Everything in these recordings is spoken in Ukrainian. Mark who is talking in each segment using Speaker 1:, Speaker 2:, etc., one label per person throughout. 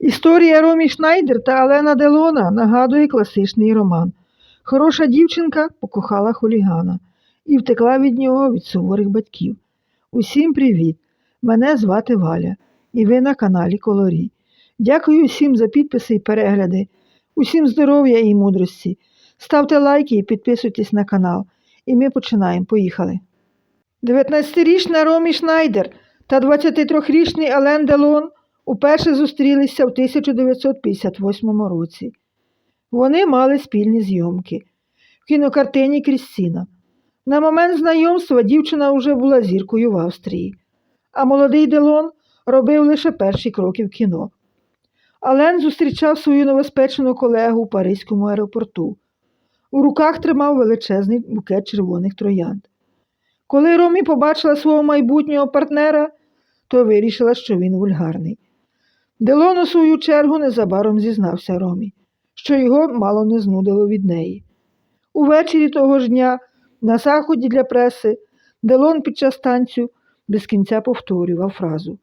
Speaker 1: Історія Ромі Шнайдер та Алена Делона нагадує класичний роман. Хороша дівчинка покохала хулігана і втекла від нього від суворих батьків. Усім привіт! Мене звати Валя, і ви на каналі Колорі. Дякую всім за підписи і перегляди, усім здоров'я і мудрості. Ставте лайки і підписуйтесь на канал. І ми починаємо. Поїхали. 19-річна Ромі Шнайдер та 23-річний Ален Делон уперше зустрілися в 1958 році. Вони мали спільні зйомки в кінокартині Крістіна. На момент знайомства дівчина вже була зіркою в Австрії, а молодий Делон робив лише перші кроки в кіно. Ален зустрічав свою новоспечену колегу у Паризькому аеропорту. У руках тримав величезний букет червоних троянд. Коли Ромі побачила свого майбутнього партнера, то вирішила, що він вульгарний. Делон, у свою чергу, незабаром зізнався Ромі, що його мало не знудило від неї. Увечері того ж дня, на заході для преси, Делон під час танцю без кінця повторював фразу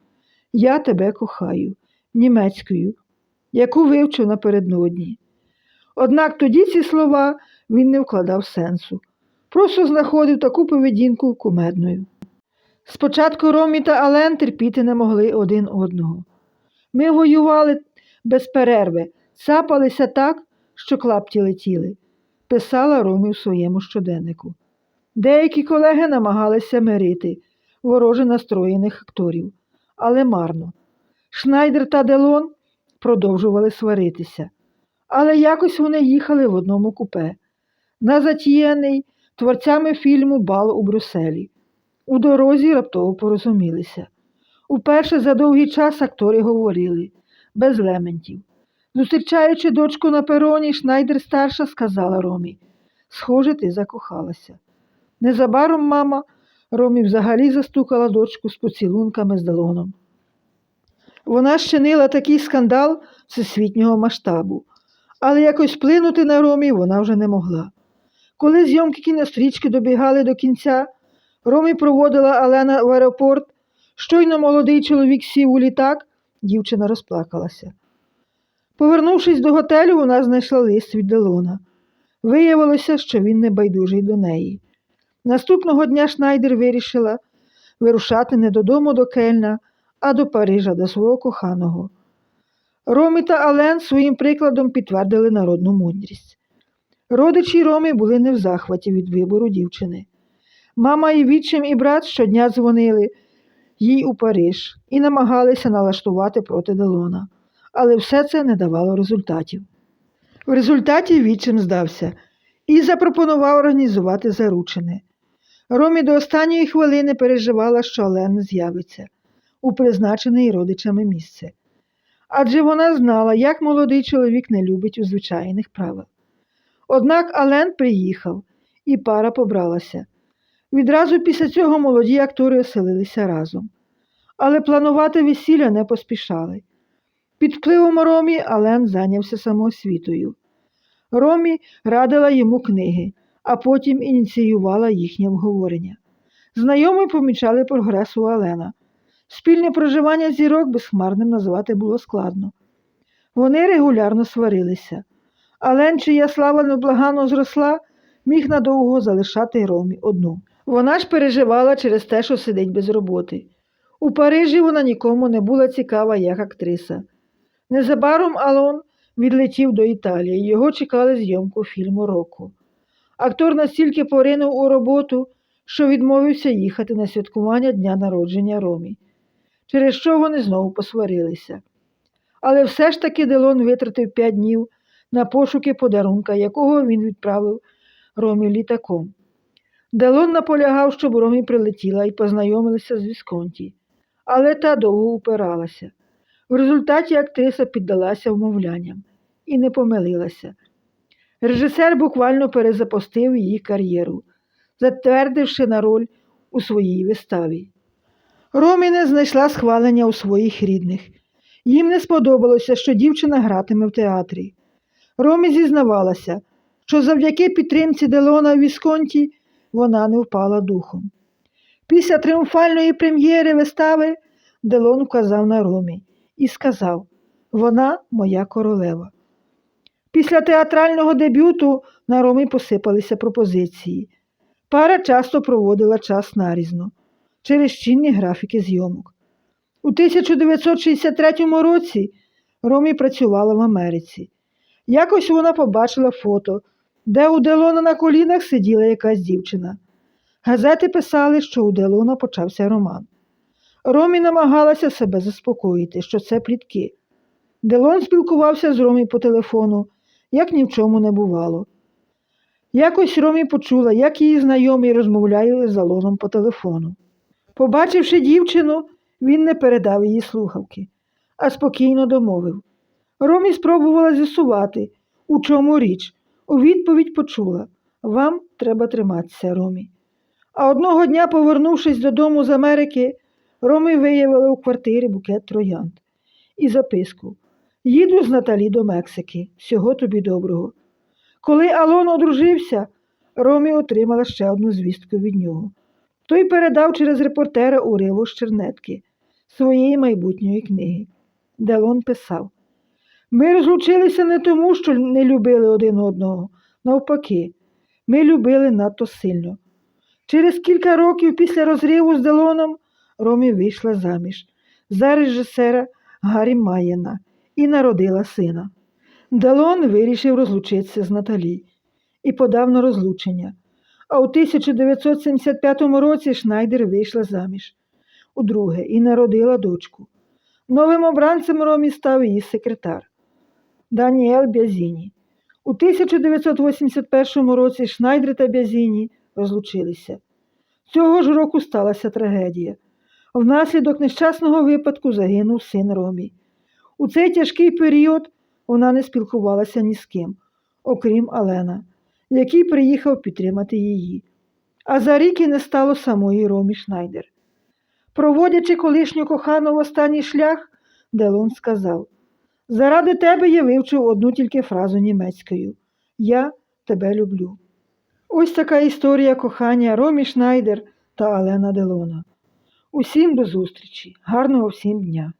Speaker 1: Я тебе кохаю німецькою, яку вивчив напередодні. Однак тоді ці слова він не вкладав сенсу, просто знаходив таку поведінку кумедною. Спочатку Ромі та Ален терпіти не могли один одного. Ми воювали без перерви, цапалися так, що клапті летіли, писала Ромі в своєму щоденнику. Деякі колеги намагалися мирити вороже настроєних акторів, але марно. Шнайдер та Делон продовжували сваритися, але якось вони їхали в одному купе, на затіяний творцями фільму Бал у Брюсселі. У дорозі раптово порозумілися. Уперше за довгий час актори говорили, без лементів. Зустрічаючи дочку на пероні, Шнайдер старша сказала Ромі Схоже, ти закохалася. Незабаром мама Ромі взагалі застукала дочку з поцілунками з Делоном. Вона щинила такий скандал всесвітнього масштабу, але якось вплинути на Ромі вона вже не могла. Коли зйомки кінострічки добігали до кінця, Ромі проводила Алена в аеропорт. Щойно молодий чоловік сів у літак, дівчина розплакалася. Повернувшись до готелю, вона знайшла лист від Делона. Виявилося, що він не байдужий до неї. Наступного дня Шнайдер вирішила вирушати не додому до Кельна, а до Парижа, до свого коханого. Ромі та Ален своїм прикладом підтвердили народну мудрість. Родичі Ромі були не в захваті від вибору дівчини. Мама і відчим, і брат щодня дзвонили їй у Париж і намагалися налаштувати проти Делона, але все це не давало результатів. В результаті відчим здався і запропонував організувати заручини. Ромі до останньої хвилини переживала, що Ален не з'явиться у призначене родичами місце. Адже вона знала, як молодий чоловік не любить у звичайних правил. Однак Ален приїхав, і пара побралася. Відразу після цього молоді актори оселилися разом. Але планувати весілля не поспішали. Під впливом Ромі Ален зайнявся самоосвітою. Ромі радила йому книги, а потім ініціювала їхнє обговорення. Знайомі помічали прогрес у Алена. Спільне проживання зірок безхмарним назвати було складно. Вони регулярно сварилися. Ален, чия слава неблагано зросла, міг надовго залишати Ромі одну. Вона ж переживала через те, що сидить без роботи. У Парижі вона нікому не була цікава як актриса. Незабаром Алон відлетів до Італії, його чекали зйомку фільму року. Актор настільки поринув у роботу, що відмовився їхати на святкування дня народження Ромі, через що вони знову посварилися. Але все ж таки Делон витратив п'ять днів на пошуки подарунка, якого він відправив Ромі літаком. Делон наполягав, щоб Ромі прилетіла і познайомилися з Вісконті, але та довго упиралася. В результаті актриса піддалася вмовлянням і не помилилася. Режисер буквально перезапустив її кар'єру, затвердивши на роль у своїй виставі. Ромі не знайшла схвалення у своїх рідних. Їм не сподобалося, що дівчина гратиме в театрі. Ромі зізнавалася, що завдяки підтримці Делона в Вісконті вона не впала духом. Після тріумфальної прем'єри вистави Делон вказав на Ромі і сказав Вона моя королева. Після театрального дебюту на Ромі посипалися пропозиції. Пара часто проводила час нарізно через чинні графіки зйомок. У 1963 році Ромі працювала в Америці. Якось вона побачила фото, де у Делона на колінах сиділа якась дівчина. Газети писали, що у Делона почався роман. Ромі намагалася себе заспокоїти, що це плітки. Делон спілкувався з Ромі по телефону, як ні в чому не бувало. Якось Ромі почула, як її знайомі розмовляли з Алоном по телефону. Побачивши дівчину, він не передав її слухавки, а спокійно домовив. Ромі спробувала з'ясувати, у чому річ. У відповідь почула Вам треба триматися, Ромі. А одного дня, повернувшись додому з Америки, Ромі виявила у квартирі букет троянд і записку Їду з Наталі до Мексики. Всього тобі доброго. Коли Алон одружився, Ромі отримала ще одну звістку від нього. Той передав через репортера уриву з чернетки своєї майбутньої книги. Делон писав Ми розлучилися не тому, що не любили один одного. Навпаки, ми любили надто сильно. Через кілька років після розриву з Делоном Ромі вийшла заміж за режисера Гаррі Маєна і народила сина. Делон вирішив розлучитися з Наталі і подав на розлучення. А у 1975 році Шнайдер вийшла заміж удруге і народила дочку. Новим обранцем Ромі став її секретар Даніел Бязіні. У 1981 році Шнайдер та Бязіні розлучилися. Цього ж року сталася трагедія. Внаслідок нещасного випадку загинув син Ромі. У цей тяжкий період вона не спілкувалася ні з ким, окрім Алена, який приїхав підтримати її. А за рік і не стало самої Ромі Шнайдер. Проводячи колишню кохану в останній шлях, Делон сказав Заради тебе я вивчив одну тільки фразу німецькою Я тебе люблю. Ось така історія кохання Ромі Шнайдер та Алена Делона. Усім до зустрічі, гарного всім дня!